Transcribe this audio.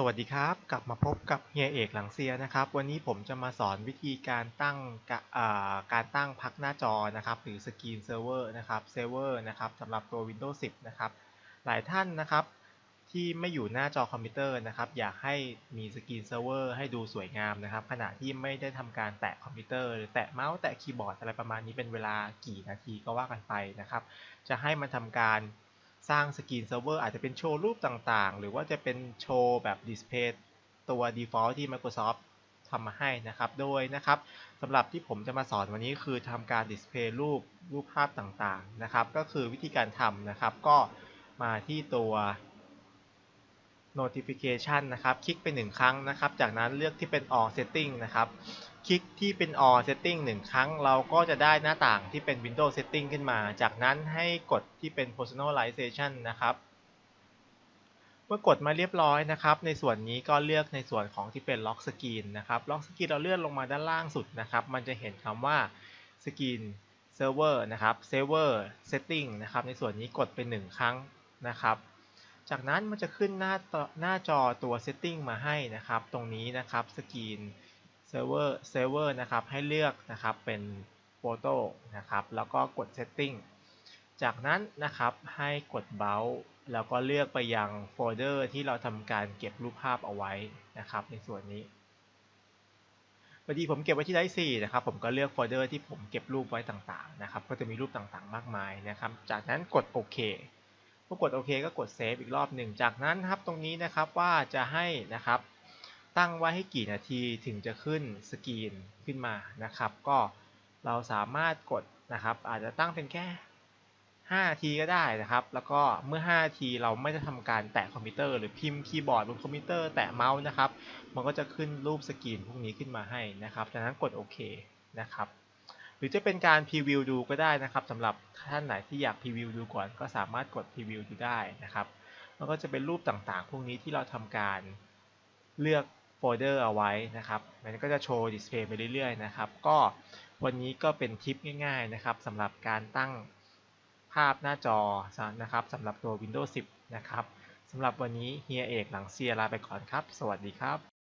สวัสดีครับ กลับมาพบกับเฮียเอกหลังเซียนะครับ วันนี้ผมจะมาสอนวิธีการตั้งกาการตั้งพักหน้าจอนะครับหรือสกรีนเซิร์ฟเวอร์นะครับเซิร์ฟเวอร์นะครับสำหรับตัว Windows 10 นะครับ หลายท่านนะครับ ที่ไม่อยู่หน้าจอคอมพิวเตอร์นะครับ อยากให้มีสกรีนเซิร์ฟเวอร์ให้ดูสวยงามนะครับ ขณะที่ไม่ได้ทำการแตะคอมพิวเตอร์หรือแตะเมาส์แตะคีย์บอร์ดอะไรประมาณนี้เป็นเวลากี่นาทีก็ว่ากันไปนะครับ จะให้มันทำการ สร้างสกรีนเซิร์ฟเวอร์อาจจะเป็นโชว์รูปต่างๆ หรือว่าจะเป็นโชว์แบบดิสเพย์ตัว default ที่ Microsoft ทำมาให้นะครับโดยนะครับสำหรับที่ผมจะมาสอนวันนี้คือทำการดิสเพย์รูปรูปภาพต่างๆนะครับ ก็คือวิธีการทำนะครับ ก็มาที่ตัว notification นะครับ คลิกไปหนึ่งครั้งนะครับ จากนั้นเลือกที่เป็น all setting นะครับคลิกที่เป็น all setting หนึ่งครั้ง เราก็จะได้หน้าต่างที่เป็น Windows setting ขึ้นมา จากนั้นให้กดที่เป็น personalization นะครับ เมื่อกดมาเรียบร้อยนะครับ ในส่วนนี้ก็เลือกในส่วนของที่เป็น lock screen นะครับ lock screen เราเลื่อนลงมาด้านล่างสุดนะครับ มันจะเห็นคำว่า screen server นะครับ server setting นะครับ ในส่วนนี้กดไปหนึ่งครั้งนะครับจากนั้นมันจะขึ้นหน้าต่อหน้าจอตัว setting มาให้นะครับ ตรงนี้นะครับ screen server server น เซิร์ฟเวอร์เซิร์ฟเวอร์นะครับให้เลือกนะครับเป็น photo นะครับแล้วก็กด setting จากนั้นนะครับให้กด browse แล้วก็เลือกไปยังโฟลเดอร์ที่เราทำการเก็บรูปภาพเอาไว้นะครับ ในส่วนนี้พอดีผมเก็บไว้ที่ไดร์4นะครับ ผมก็เลือกโฟลเดอร์ที่ผมเก็บรูปไว้ต่างๆนะครับ ก็จะมีรูปต่างๆ มากมายนะครับ จากนั้นกดโอเคพอกดโอเคก็กดเซฟอีกรอบหนึ่ง จากนั้นครับตรงนี้นะครับว่าจะให้นะครับ ตั้งไว้ให้กี่นาทีถึงจะขึ้นสกรีนขึ้นมานะครับ ก็เราสามารถกดนะครับ อาจจะตั้งเป็นแค่5นาทีก็ได้นะครับ แล้วก็เมื่อ5นาทีเราไม่ได้ทำการแตะคอมพิวเตอร์หรือพิมพ์คีย์บอร์ดบนคอมพิวเตอร์แตะเมาส์นะครับ มันก็จะขึ้นรูปสกรีนพวกนี้ขึ้นมาให้นะครับจากนั้นกดโอเคนะครับ หรือจะเป็นการพรีวิวดูก็ได้นะครับสำหรับท่านไหนที่อยากพรีวิวดูก่อน ก็สามารถกดพรีวิวดูได้นะครับ มันก็จะเป็นรูปต่างๆ พวกนี้ที่เราทำการเลือก โฟลเดอร์เอาไว้นะครับ มันก็จะโชว์ดิสเพย์ไปเรื่อยๆนะครับ ก็วันนี้ก็เป็นทิปง่ายๆนะครับสำหรับการตั้งภาพหน้าจอนะครับสำหรับตัว Windows 10 นะครับสำหรับวันนี้เฮียเอกหลังเซียลาไปก่อนครับ สวัสดีครับ